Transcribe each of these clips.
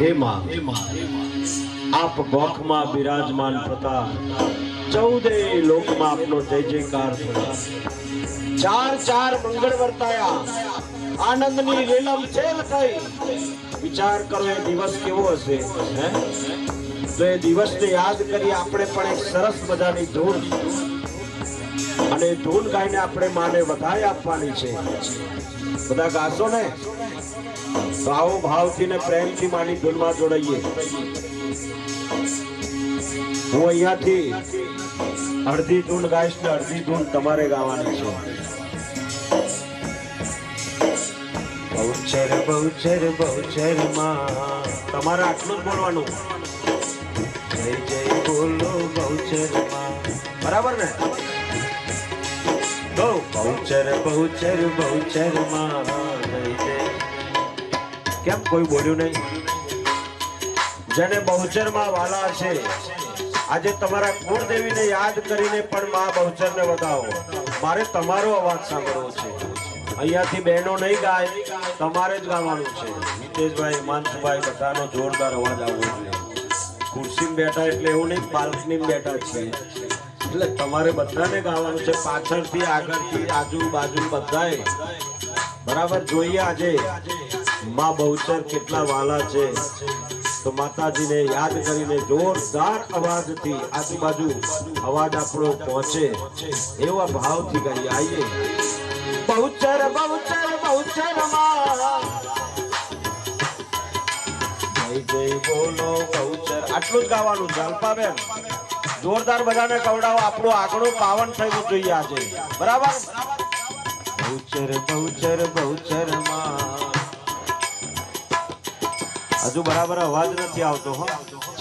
હે માં આપ ગોખમાં બિરાજમાન થતા ચૌદે લોકમાં આપનો જય જયકાર ચાર ચાર મંગળ વર્તાયા. આનંદની રેલમ છેલ થઈ. વિચાર કરો એ દિવસ કેવો હશે? હે? તો એ દિવસને યાદ કરી આપણે પણ એક સરસ મજાની ધૂન. અને ધૂન ગાઈને આપણે માને વધારે આપવાની છે. બધા ગાશો ને? આવો ભાવથી ને પ્રેમથી માની ધૂનમાં જોડાઈએ. હું અહીંયાથી અડધી ધૂન ગાઈશ ને અડધી ધૂન તમારે ગાવાની છે. બહુચર બહુચર બહુચરમાં. તમારે આટલું જ બોલવાનું? જય જય બોલો બહુચરમાં. બરાબર ને? બહુચર બહુચર બહુચરમાં. જય જય કેમ કોઈ બોલ્યું નહીં? જેને બહુચરમાં વાલા છે, આજે તમારા કુળદેવીને યાદ કરીને પણ મા બહુચરને વધાવો. મારે તમારો અવાજ સાંભળવો છે. અહીંયાથી બહેનો નહીં ગાય, તમારે જ ગાવાનું છે. હિતેશભાઈ, હિમાંશુભાઈ બધાનો જોરદાર અવાજ આવવો જોઈએ. ખુરશીમાં બેઠા એટલે એવું નહીં બાલ્કનીમાં બેઠા છીએ. એટલે તમારે બધાને ગાવાનું છે, પાછળથી આગળથી આજુબાજુ બધાએ. બરાબર, જોઈએ આજે. માં બહુચર કેટલા વાલા છે? તો માતાજીને યાદ કરીને જોરદાર અવાજથી આજુબાજુ અવાજ આપણો પહોંચે એવા ભાવથી ગઈ આવીએ બહુચર બહુચર બહુચર જય જય બોલો બહુચર. આટલું જ ગાવાનું છે અલ્પાબેન જોરદાર બધાને કવડાવો. આપણું આગળું પાવન થયું જોઈએ આજે. બરાબર? બહુચર બહુચર બહુચરમાં. હજુ બરાબર અવાજ નથી આવતો, હો.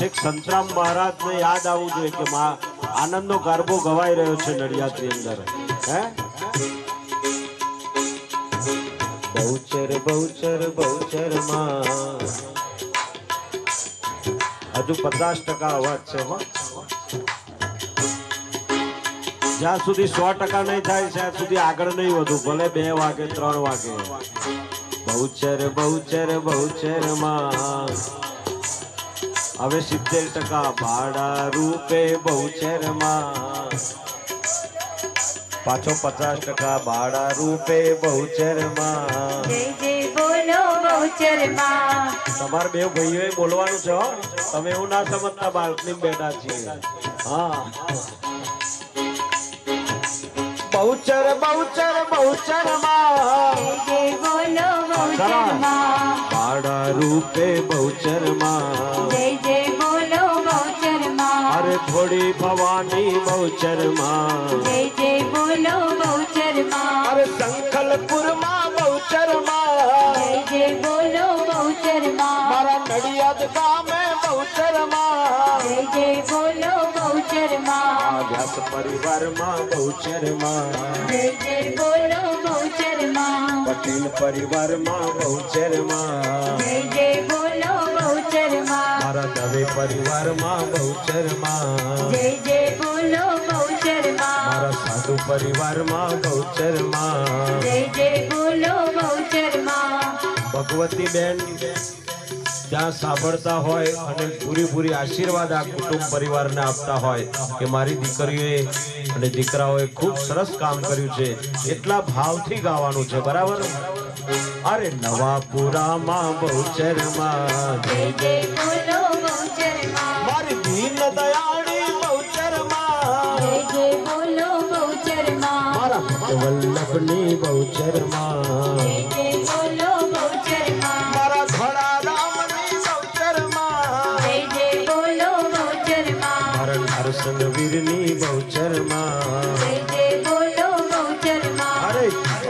છેક સંતરામ મહારાજ ને યાદ આવવું જોઈએ કે માં આનંદનો ગરબો ગવાઈ રહ્યો છે નડિયાદની અંદર. હે? બહુચર બહુચર બહુચરમાં. હજુ પચાસ ટકા અવાજ છે, હો. જ્યાં સુધી સો ટકા નહીં થાય, ત્યાં સુધી આગળ નહીં વધુ, ભલે બે વાગે, ત્રણ વાગે. બહુચર બહુચર બહુચરમાં. હવે સિત્તેર ટકા ભાડા રૂપે બહુચરમાં. પાછો પચાસ ટકા ભાડા રૂપે બહુચરમાં તમારે બે ભાઈઓએ બોલવાનું છે હો. તમે એવું ના સમજતા બાળકની બેઠા છીએ. હા. બહુચર બહુચર બહુચર ભાડા રૂપે બહુચર અરે થોડી ભવાની બહુચર અરે સંખલપુરમાં બહુચર મારા નડિયાદ ગામે બહુચરમાં. બહુચરમાં. વ્યાસ પરિવારમાં માં બહુચરમાં જય જય બોલો બહુચરમાં. પટેલ પરિવારમાં માં બહુચરમાં જય જય બોલો બહુચરમાં. મારા દવે પરિવારમાં માં બહુચરમાં જય જય બોલો બહુચરમાં. મારા સાધુ પરિવારમાં જય જય બોલો બહુચરમાં. ભગવતી બેન ત્યાં સાંભળતા હોય અને પૂરી પૂરી આશીર્વાદ આ કુટુંબ પરિવારને આપતા હોય કે મારી દીકરીઓએ અને દીકરાઓએ ખૂબ સરસ કામ કર્યું છે એટલા ભાવથી ગાવાનું છે બરાબર? અરે નવાપુરામાં બોલો બહુચરમાં મારી દીન દયાળી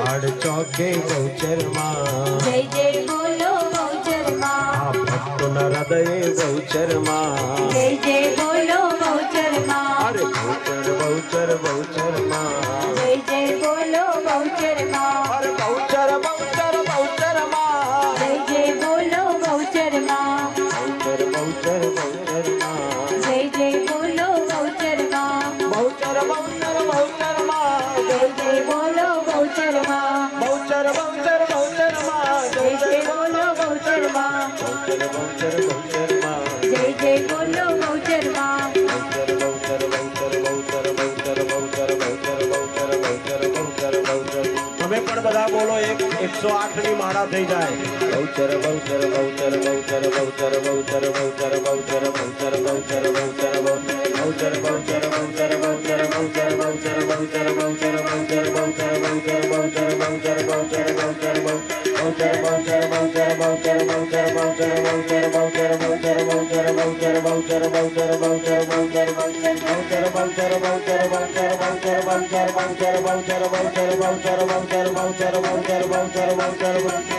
આડ ચોકે ગૌચરમાં. જય જય બોલો બહુચરમાં આ ભક્તોના હૃદયે બહુચરમાં જય જય બોલો બહુચરમાં અરે ગૌચર ગૌચર ગૌચરમાં. જય જય બોલો બહુચરમાં એકસો આઠની માળા થઈ જાય બહુચર બહુચર બહુચર બહુચર બહુચર બહુચર બહુચર બહુચર બહુચર Thank you.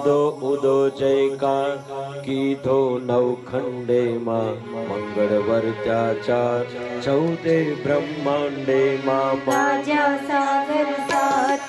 ઉદો ઉદો જયકાર કીધો નવખંડે માં મંગળ વર્ત્યાચાર ચૌદે બ્રહ્માંડે માં સાગર સાત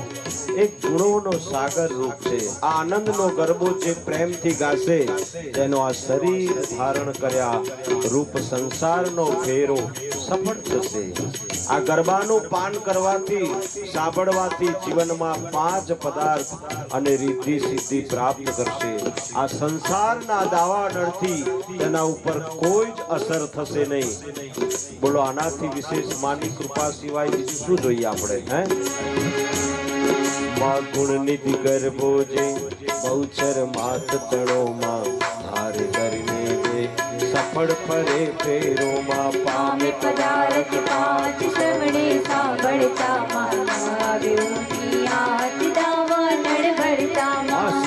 એક ગુણોનો સાગર રૂપ છે. આ આનંદનો ગરબો જે પ્રેમથી ગાશે, તેનો આ શરીર ધારણ કર્યા રૂપ સંસારનો ફેરો સફળ થશે. આ ગરબાનું પાન કરવાથી, સાંભળવાથી જીવનમાં પાંચ પદાર્થ અને રીતિ સિદ્ધિ પ્રાપ્ત કરશે. આ સંસારના દાવાનળથી તેના ઉપર કોઈ જ અસર થશે નહીં. બોલો, આનાથી વિશેષ માની કૃપા સિવાય બીજું શું જોઈએ આપણે, હે? માં ગુણ નિધિ ગરબો જે બહુચર માત તણોમાં ધાર કરીને દે. સફળ ફરે ફેરોમાં પામે પદાર્થ પાંચ શ્રવણે સાંભળતા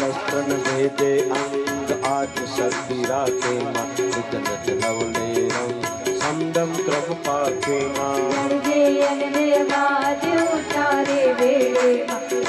સસ્તન ભેદે અંગમાં. વિધન નવલે રમ સમદમ ક્રમ વેળે માં.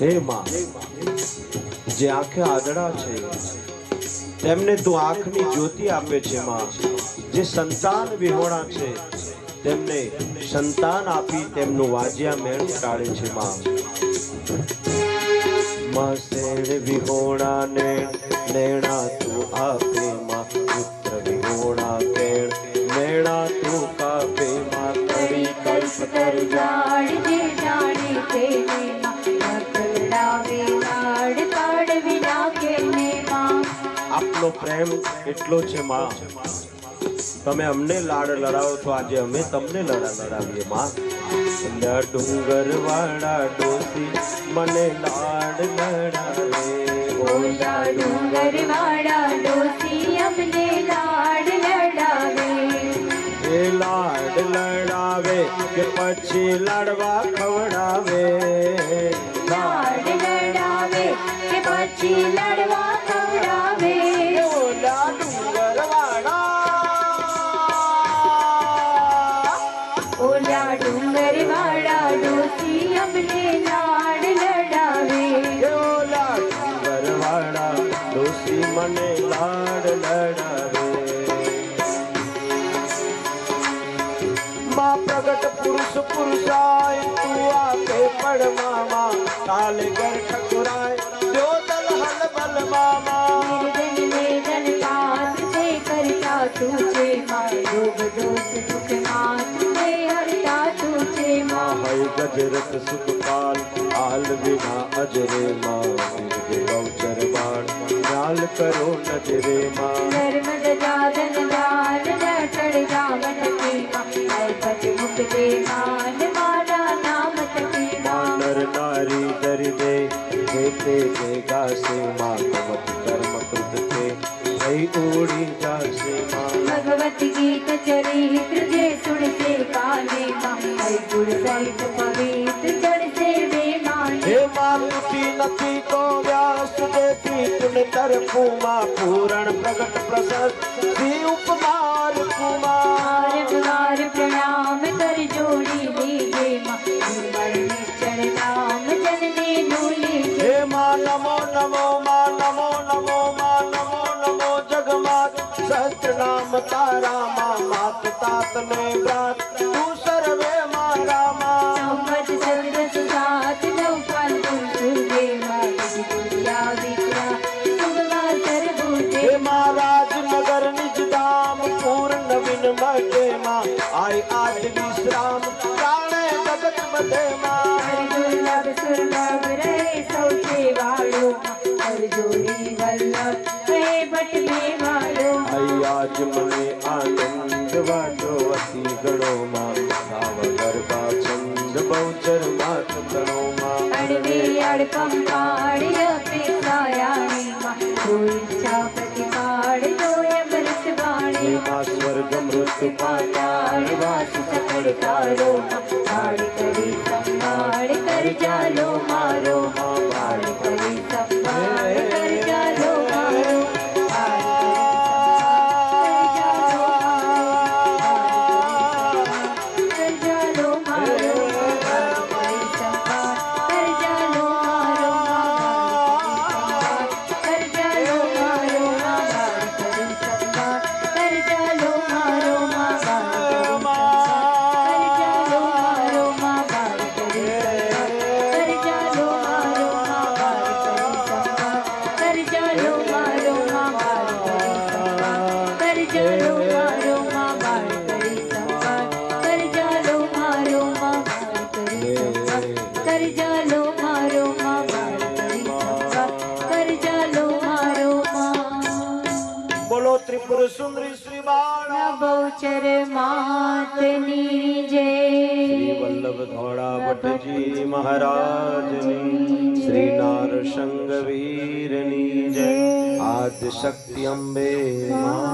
હે માં, જે આંખે આદડા છે, તેમને તું આંખની જ્યોતિ આપે છે, માં. જે સંતાન વિહોણા છે, તેમને સંતાન આપી તેમનું વાજ્યા મેળ ટાળે છે, માં. માં વિહોણા ને નેણા તું આપે, માં. પ્રેમ એટલો છે માં. તમે અમને લાડ લડાવો છો આજે અમે તમને લડા લડાવીએ માં. ડુંગર વાળા ડોસી મને લાડ લડાવે. ઓલા ડુંગર વાળા ડોસી અમને લાડ લડાવે. એ લાડ લડાવે કે પછી લાડવા ખવડાવે. ગજરત સુખપાલ આલ વિના અજરે માં ગૌચર બાળ ન્યાલ કરો નજરે માં નર્મદ દાદન દાન જઠડ જાવન કી માં મુખ દે માન મારા નામ તકી માં નર નારી દરી દે જે તે જે ગાશે માં કમત કર્મ કૃત તે થઈ ઉડી જાશે માં ભગવત ગીત ચરિત્ર જે સુણસે કાને માં હૈ ગુણ સહિત પવિત્ર ચડશે વે માને હે માં તૂટી નથી તો વ્યાસ દેતી તુને તરફું માં પૂરણ પ્રગટ પ્રસદ શ્રી ઉપમાર કુમાર કુમાર પ્રણામ કર જોડી લીજે માં નિશ્ચળ નામ જનને ભૂલી હે માં નમો નમો માં નમો નમો માં નમો નમો જગમાત સહસ્ત્ર નામ તારા માં માત તાત ને વિન મટે માં આય આજ વિશ્રામ પ્રાણે જગત બધે માં દુર્લભ સુલભ રહે સૌથી વાળો હર જોડી વલ્લભ હે ભટ બે વાળો આય આજ મને આનંદ વાજો અતિ ગણો માં ભાવ ગરબા છંદ બહુચર માત ગણો માં અડવે અડકમ પાડ અપેક્ષાયાણી માં કોઈ ઈચ્છા પ્રતિપાડ जालो मो સુંદરી શ્રી બાળા. બહુચર માતની જય. શ્રી વલ્લભ ધોળા ભટ્ટજી મહારાજની શ્રી નારસંગ વીરની જય. આદ શક્તિ અંબે માત